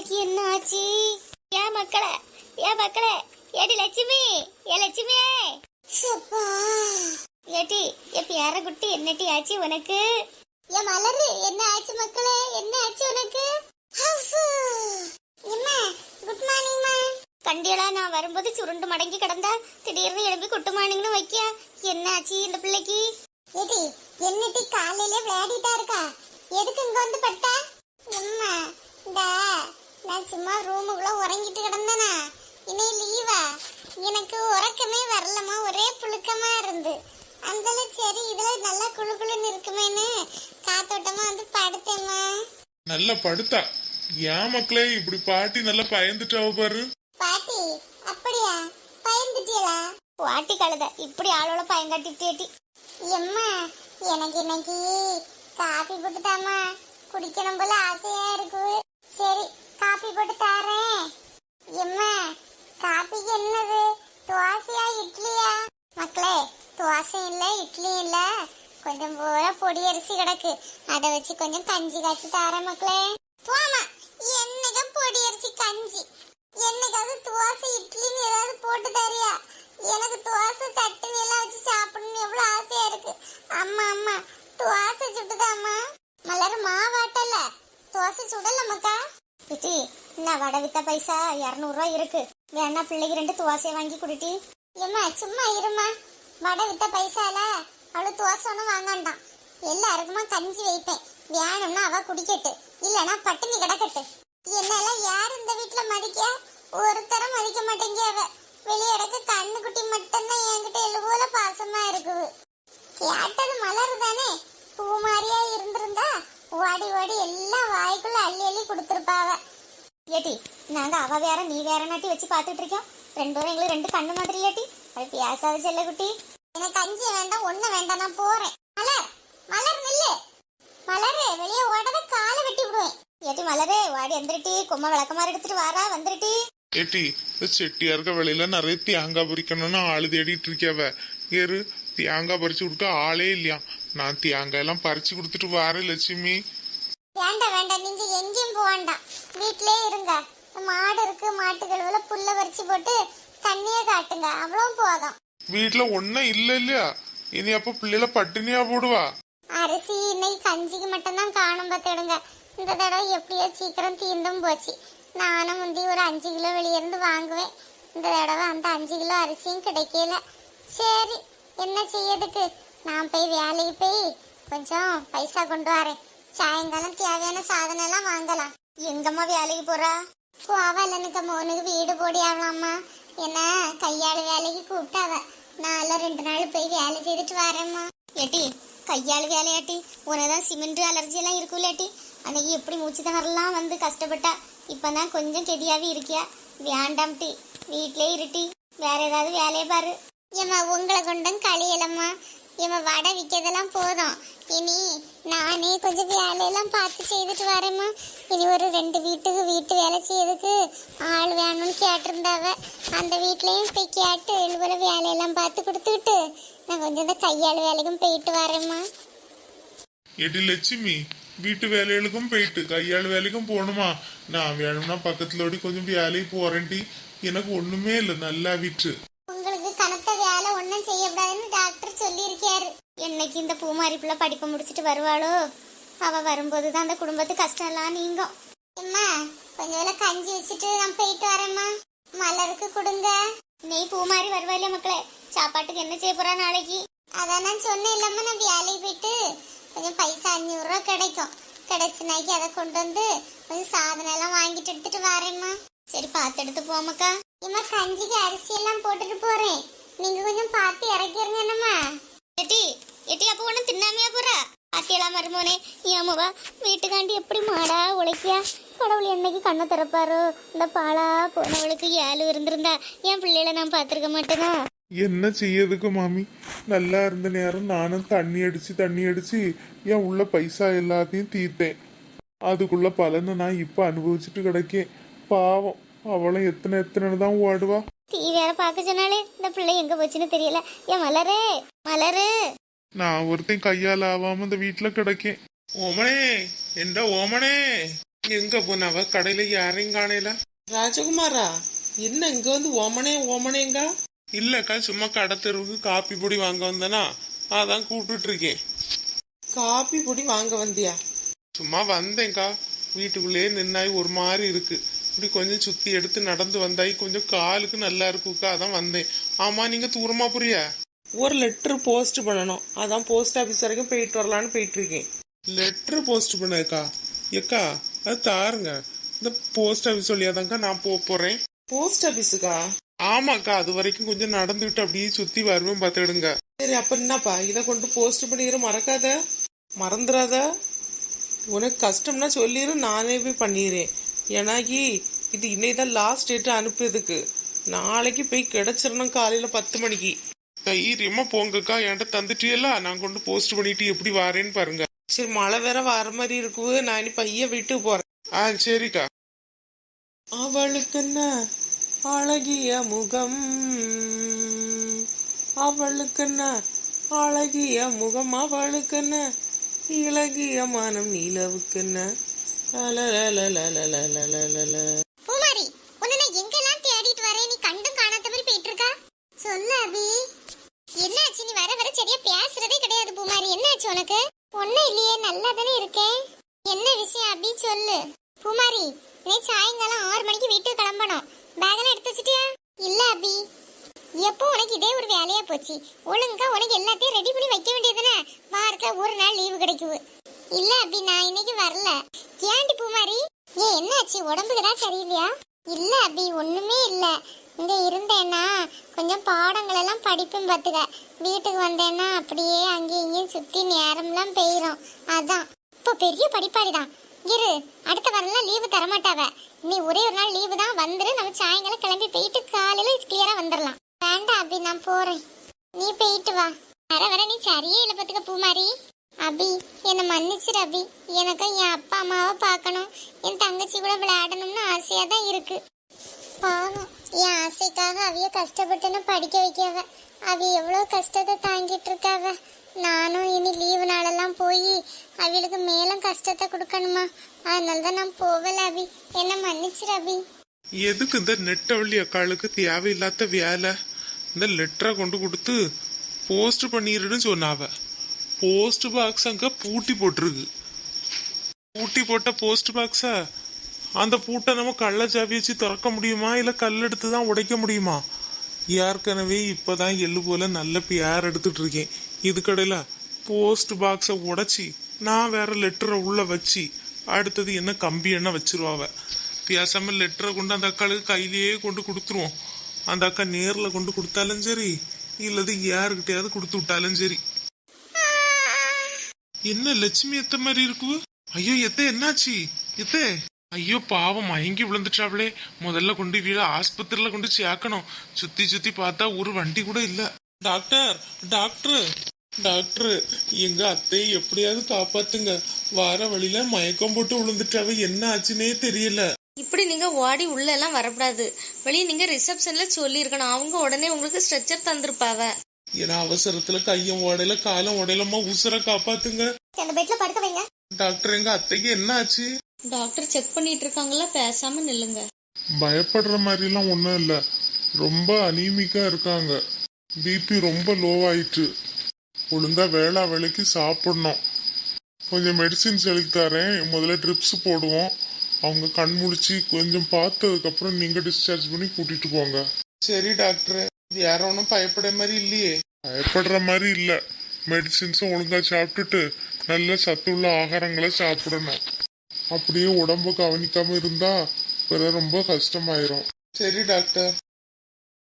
பிள்ளைக்கு என்ன ஆச்சு ஏன் மக்களே ஏன் மக்களே ஏடி லட்சுமி ஏ லட்சுமியே. ஏட்டி என் பேர குட்டி என்னட்டி ஆச்சு உனக்கு? என் மலரு என்ன ஆச்சு மக்களே? என்ன ஆச்சு உனக்கு? குட் மார்னிங்மா கண்டியலா நான் வரும்போது சுருண்டு மடங்கி கிடந்தா திடீர்னு எழுப்பி குட் மார்னிங்னு வைக்க என்ன ஆச்சு இந்த பிள்ளைக்கு? ஏடி என்னட்டி காலையில விளையாடிட்டா இருக்கா? எதுக்கு இங்க வந்து பட்டா நான் சும்மா ரூமுக்குள்ள உறங்கிட்டு கிடந்தேனா. இன்னைக்கு லீவா எனக்கு உறக்கமே வரலமா ஒரே புழுக்கமா இருந்து. அந்தல சரி இதுல நல்லா குளு குளுன்னு இருக்குமேன்னு காத்தோட்டமா வந்து படுத்தேம்மா. நல்ல படுத்தா? ஏன் மக்களே இப்படி பாட்டி நல்லா பயந்துட்டாவ பாரு. பாட்டி அப்படியா? பயந்துட்டியலா? பாட்டி கழுத இப்படி ஆளோட பயங்காட்டிட்டேட்டி எம்மா எனக்கு இன்னைக்கு காபி போட்டு தாமா குடிக்கணும் போல ஆசையா இருக்கு. சரி காபி போட்டு தாரேன். எம்மா காபிக்கு என்னது? தோசையா இட்லியா? மக்களே தோசை இல்ல இட்லி இல்ல. கொஞ்சம் போல பொடி அரிசி கிடக்கு. அதை வச்சு கொஞ்சம் கஞ்சி காய்ச்சி தாரேன் மக்களே. போமா என்னங்க பொடி அரிசி கஞ்சி? என்னைக்காவது தோசை இட்லின்னு ஏதாவது போட்டு தரியா? எனக்கு தோசை சட்னி எல்லாம் வச்சு சாப்பிடணும்னு எவ்வளவு ஆசையா இருக்கு. அம்மா அம்மா தோசை சுட்டுதாம்மா. மலர் மாவாட்டல தோசை சுடல மக்கா என்ன நான் வடை வித்த பைசா இரநூறுவா இருக்கு. வேணா பிள்ளைக்கு ரெண்டு துவாசையை வாங்கி குடிட்டி ஏம்மா சும்மா இருமா வடை வித்த பைசால அவ்வளோ துவாசை ஒன்றும் வாங்காண்டாம் எல்லாருக்குமா கஞ்சி வைப்பேன். வேணும்னா அவ குடிக்கட்டு. இல்லனா பட்டினி கிடக்கட்டு. என்னெல்லாம் யார் இந்த வீட்டுல மதிக்க? ஒருத்தரும் மதிக்க மாட்டேங்க அவ. வெளியே இடக்க கண்ணு குட்டி மட்டும்தான் என்கிட்ட எழுபோல பாசமா இருக்குது. கேட்டது மலர் தானே பூ மாதிரியா இருந்திருந்தா? ஓடி ஓடி எல்லாம் வாய்க்குள்ள அள்ளி அள்ளி கொடுத்து ஏட்டி நாங்க அவ வேற நீ வேற நாட்டி வச்சு பாத்துட்டு இருக்கோம் ரெண்டு பேரும் எங்களுக்கு ரெண்டு கண்ணு மாதிரி ஏட்டி. அது பேசாத செல்ல குட்டி எனக்கு கஞ்சி வேண்டாம் ஒண்ணு வேண்டாம் நான் போறேன். மலர் மலர் நில்லு. மலரு வெளியே ஓடாத காலை வெட்டி விடுவேன். ஏட்டி மலரே வாடி வந்துருட்டி. கொம்ம விளக்கமாறு எடுத்துட்டு வாரா வந்துருட்டி. ஏட்டி செட்டியா இருக்க வெளியில நிறைய தேங்காய் பறிக்கணும்னு ஆளு தேடிட்டு இருக்கியாவ ஏறு தேங்காய் பறிச்சு கொடுக்க ஆளே இல்லையா நான் தேங்காய் எல்லாம் பறிச்சு கொடுத்துட்டு வாரேன் லட்சுமி. வேண்டாம் வேண்டாம் நீங்க எங்கேயும் போக வேண்டாம். வீட்லயே இருங்க. மாடு இருக்கு மாட்டு கழுவுல புல்ல வரிச்சு போட்டு தண்ணிய காட்டுங்க. அவ்வளவும் போதும். வீட்டுல ஒன்னும் இல்ல இல்லையா? இனி அப்ப பிள்ளைல பட்டினியா போடுவா? அரிசி இன்னைக்கு கஞ்சிக்கு மட்டும்தான் காணும் பார்த்துடுங்க இந்த தடவை எப்படியோ சீக்கிரம் தீர்ந்தும் போச்சு. நானும் முந்தி ஒரு அஞ்சு கிலோ வெளியே இருந்து வாங்குவேன். இந்த தடவை அந்த அஞ்சு கிலோ அரிசியும் கிடைக்கல. சரி என்ன செய்யறதுக்கு நான் போய் வேலைக்கு போய் கொஞ்சம் பைசா கொண்டு வரேன். சாயங்காலம் தேவையான சாதனம் எல்லாம் வாங்கலாம். எங்கம்மா வேலைக்கு போறா? போவலனுக்கு மோனுக்கு வீடு போடி ஆகலாமா? என்ன? கையாள் வேலைக்கு கூப்பிட்டாவ. நான் ரெண்டு நாள் போய் வேலை செய்துட்டு வரேம்மா. ஏட்டி கையாள் வேலையாட்டி உனதான் சிமெண்ட் அலர்ஜி எல்லாம் இருக்கும்லேட்டி அன்னைக்கு எப்படி மூச்சு திணறலாம் வந்து கஷ்டப்பட்டா? இப்பதான் கொஞ்சம் கெதியாவே இருக்கியா? வேண்டாம் டி. வீட்லயே இருட்டி வேற ஏதாவது வேலையை பாரு. ஏம்மா உங்களை கொண்டும் களியலம்மா ஏம்மா வடை விற்கிறதெல்லாம் போதும். இனி நானே கொஞ்சம் வேலையெல்லாம் பார்த்து செய்துட்டு வரேம்மா. இனி ஒரு ரெண்டு வீட்டுக்கு வீட்டு வேலை செய்யறதுக்கு ஆள் வேணும்னு கேட்டிருந்தாவ. அந்த வீட்லேயும் போய் கேட்டு எழுபுற வேலையெல்லாம் பார்த்து கொடுத்துக்கிட்டு நான் கொஞ்சம் இந்த கையாள் வேலைக்கும் போயிட்டு வரேம்மா. எடி லட்சுமி வீட்டு வேலைகளுக்கும் போயிட்டு கையாள் வேலைக்கும் போகணுமா? நான் வேணும்னா பக்கத்துல ஓடி கொஞ்சம் வேலைக்கு போறேன்டி. எனக்கு ஒண்ணுமே இல்லை நல்லா விட்டு. இந்த பூமாரி பிள்ளை படிப்பை முடிச்சுட்டு வருவாளோ? அவ வரும்போது தான் அந்த குடும்பத்து கஷ்டம் எல்லாம் நீங்கும். அம்மா கொஞ்சம் கஞ்சி வச்சுட்டு நான் போயிட்டு வரேம்மா. மலருக்கு கொடுங்க. நீ பூமாரி வருவா இல்லையா மக்களே? சாப்பாட்டுக்கு என்ன செய்ய போறா நாளைக்கு? அதான் நான் சொன்னேன் இல்லாம நான் வேலைக்கு போயிட்டு கொஞ்சம் பைசா அஞ்சூறு ரூபா கிடைக்கும் கிடைச்சுனாக்கி அதை கொண்டு வந்து கொஞ்சம் சாதனம் எல்லாம் வாங்கிட்டு எடுத்துட்டு வரேம்மா. சரி பார்த்து எடுத்து போமக்கா இம்மா கஞ்சிக்கு அரிசி எல்லாம் போட்டுட்டு போறேன். நீங்க கொஞ்சம் பார்த்து இறக்கிருங்க என்னம்மா. எட்டி அப்போ ஒன்றும் தின்னாமையா போறா? அத்தியெல்லாம் மருமோனே ஏமாவா வீட்டுக்காண்டி எப்படி மாடா உழைக்கியா? கடவுள் என்னைக்கு கண்ணை திறப்பாரோ? இந்த பாலா போனவளுக்கு ஏழு இருந்திருந்தா என் பிள்ளைகளை நான் பார்த்துருக்க மாட்டேனா? என்ன செய்யறதுக்கு மாமி? நல்லா இருந்த நேரம் நானும் தண்ணி அடிச்சு தண்ணி அடிச்சு என் உள்ள பைசா எல்லாத்தையும் தீர்த்தேன். அதுக்குள்ள பலனை நான் இப்ப அனுபவிச்சுட்டு கிடைக்கேன். பாவம் அவளும் எத்தனை எத்தனை தான் ஓடுவா. தீ வேற பார்க்க சொன்னாலே இந்த பிள்ளை எங்க போச்சுன்னு தெரியல. ஏன் மலரே மலரு. நான் ஒருத்தன் கையால் ஆகாம இந்த வீட்டுல கிடைக்கேன். ஓமனே என்ற ஓமனே? எங்க போனவ? கடையில யாரையும் காணையில ராஜகுமாரா என்ன இங்க வந்து ஓமனே ஓமனேங்க? இல்லக்கா சும்மா கடை தெருவுக்கு காப்பி பொடி வாங்க வந்தனா அதான் கூப்பிட்டுட்டு இருக்கேன் காபி பொடி வாங்க வந்தியா? சும்மா வந்தேன்க்கா. வீட்டுக்குள்ளேயே நின்னாய் ஒரு மாதிரி இருக்கு. இப்படி கொஞ்சம் சுத்தி எடுத்து நடந்து வந்தாய் கொஞ்சம் காலுக்கு நல்லா இருக்குக்கா அதான் வந்தேன். ஆமா நீங்க தூரமா புரியா ஒரு லெட்டர் போஸ்ட் பண்ணணும். அதான் போஸ்ட் ஆபீஸ் வரைக்கும் போயிட்டு வரலான்னு போயிட்டு இருக்கேன் லெட்டர் போஸ்ட் பண்ணக்கா ஏக்கா அது தாருங்க. இந்த போஸ்ட் ஆஃபீஸ் வழியாதாங்க்கா நான் போக போறேன். போஸ்ட் ஆபீஸுக்கா ஆமாக்கா அது வரைக்கும் கொஞ்சம் நடந்துட்டு அப்படியே சுத்தி வருவேன் பார்த்துடுங்க சரி அப்ப என்னப்பா? இதை கொண்டு போஸ்ட் பண்ணிக்கிற மறக்காத? மறந்துடாத உனக்கு கஷ்டம்னா சொல்லிடு நானே போய் பண்ணிடுறேன் ஏன்னாக்கி இது இன்னைக்கு தான் லாஸ்ட் டேட் அனுப்புறதுக்கு. நாளைக்கு போய் கிடைச்சிடணும் காலையில பத்து மணிக்கு. தைரியமா போங்கக்கா என்கிட்ட தந்துட்டியல்ல? நான் கொண்டு போஸ்ட் பண்ணிட்டு எப்படி வாரேன்னு பாருங்க. சரி மழை வேற வர மாதிரி இருக்கு நான் இனி பைய விட்டு போறேன். ஆ சரிக்கா. அவளுக்கு என்ன அழகிய முகம்? அவளுக்கு என்ன அழகிய முகம்? அவளுக்கு என்ன இலகிய மனம்? நிலவுக்கு என்ன? வேற நீ சரியா பேசுறதே கிடையாது பூமாரி. என்னாச்சு உனக்கு? பொண்ணு இல்லையே நல்லா தானே இருக்கேன் என்ன விஷயம் அப்படி சொல்லு. பூமாரி நீ சாயங்காலம் ஆறு மணிக்கு வீட்டுக்கு கிளம்பணும். பேகெல்லாம் எடுத்து வச்சிட்டியா? இல்ல அபி. எப்போ உனக்கு இதே ஒரு வேலையா போச்சு? ஒழுங்கா உனக்கு எல்லாத்தையும் ரெடி பண்ணி வைக்க வேண்டியதுதானே? வாரத்துல ஒரு நாள் லீவு கிடைக்குது. இல்ல அபி நான் இன்னைக்கு வரல. ஏன்டி பூமாரி? ஏன் என்னாச்சு? உடம்புக்கு தான் சரியில்லையா? இல்ல அபி ஒண்ணுமே இல்லை. இங்கே இருந்தேன்னா கொஞ்சம் பாடங்களெல்லாம் படிப்பும் பார்த்துக்க. வீட்டுக்கு வந்தேன்னா அப்படியே அங்கேயும் இங்கேயும் சுற்றி நேரம்லாம் பெய்கிறோம் அதான். இப்போ பெரிய படிப்பாடி தான் இரு அடுத்த வாரம்லாம் லீவு தரமாட்டாவ. நீ ஒரே ஒரு நாள் லீவு தான் வந்துரு. நம்ம சாயங்காலம் கிளம்பி போயிட்டு காலையில் கிளியராக வந்துடலாம் வேண்டாம் அபி நான் போகிறேன் நீ போயிட்டு வா. வர வர நீ சரியே இல்லை பார்த்துக்க பூமாரி. அபி என்னை மன்னிச்சிரு அபி. எனக்கும் என் அப்பா அம்மாவை பார்க்கணும். என் தங்கச்சி கூட விளையாடணும்னு ஆசையாக தான் இருக்குது பாவம். என் ஆசைக்காக அவிய கஷ்டப்பட்டுன்னு படிக்க வைக்கவ. அவ எவ்வளோ கஷ்டத்தை தாங்கிட்டு இருக்காவ. நானும் இனி லீவு நாளெல்லாம் போய் அவளுக்கு மேலும் கஷ்டத்தை கொடுக்கணுமா? அதனால தான் நான் போகல அபி. என்ன மன்னிச்சிரு அபி. எதுக்கு இந்த நெட்டவள்ளி அக்காளுக்கு தேவையில்லாத வேலை? இந்த லெட்டரை கொண்டு கொடுத்து போஸ்ட் பண்ணிடுன்னு சொன்னாவ. போஸ்ட் பாக்ஸ் அங்கே பூட்டி போட்டிருக்கு. பூட்டி போட்ட போஸ்ட் பாக்ஸை அந்த பூட்டை நம்ம கள்ள சாவி வச்சு திறக்க முடியுமா? இல்ல கல் எடுத்து தான் உடைக்க முடியுமா? ஏற்கனவே இப்பதான் எள்ளு போல நல்ல பியார் எடுத்துட்டு இருக்கேன். இதுக்கடையில போஸ்ட் பாக்ஸை உடைச்சி நான் வேற லெட்டரை உள்ள வச்சு அடுத்தது என்ன கம்பி என்ன வச்சிருவாவ? பேசாமல் லெட்டரை கொண்டு அந்த அக்காளுக்கு கையிலேயே கொண்டு கொடுத்துருவோம். அந்த அக்கா நேர்ல கொண்டு கொடுத்தாலும் சரி இல்லது யாருக்கிட்டையாவது கொடுத்து விட்டாலும் சரி. என்ன லட்சுமி எத்த மாதிரி இருக்கு? ஐயோ எத்த என்னாச்சு? எத்தே? ஐயோ பாவம் மயங்கி விழுந்துட்டாவளே முதல்ல கொண்டு வீட ஆஸ்பத்திரியில கொண்டு சேர்க்கணும் சுத்தி சுத்தி பார்த்தா ஒரு வண்டி கூட இல்ல டாக்டர் டாக்டர் டாக்டர் எங்க அத்தையை எப்படியாவது காப்பாத்துங்க வார வழியில மயக்கம் போட்டு விழுந்துட்டாவ என்ன ஆச்சுன்னே தெரியல இப்படி நீங்க ஓடி உள்ள எல்லாம் வரக்கூடாது வெளியே நீங்க ரிசப்ஷன்ல சொல்லியிருக்கணும் அவங்க உடனே உங்களுக்கு ஸ்ட்ரெச்சர் தந்திருப்பாவ ஏன்னா அவசரத்துல கையும் உடையில காலம் உடையலமா உசுர காப்பாத்துங்க அந்த பெட்ல படுக்க வைங்க டாக்டர் எங்க அத்தைக்கு என்ன ஆச்சு டாக்டர் செக் பண்ணிட்டு இருக்காங்களா பேசாம நில்லுங்க. பயப்படுற மாதிரிலாம் ஒன்றும் இல்லை. ரொம்ப அனீமிக்கா இருக்காங்க. பிபி ரொம்ப லோ ஆயிட்டு. ஒழுங்கா வேளா வேலைக்கு சாப்பிடணும். கொஞ்சம் மெடிசின்ஸ் எழுதி தரேன். முதல்ல ட்ரிப்ஸ் போடுவோம். அவங்க கண் முழிச்சு கொஞ்சம் பார்த்ததுக்கப்புறம் நீங்க டிஸ்சார்ஜ் பண்ணி கூட்டிட்டு போங்க. சரி டாக்டர். யாரும் ஒன்றும் பயப்பட மாதிரி இல்லையே. பயப்படுற மாதிரி இல்லை. மெடிசின்ஸும் ஒழுங்கா சாப்பிட்டுட்டு நல்ல சத்துள்ள ஆகாரங்களை சாப்பிடணும். அப்படியே உடம்ப கவனிக்காம இருந்தா பிற ரொம்ப கஷ்டமாயிரும். சரி டாக்டர்.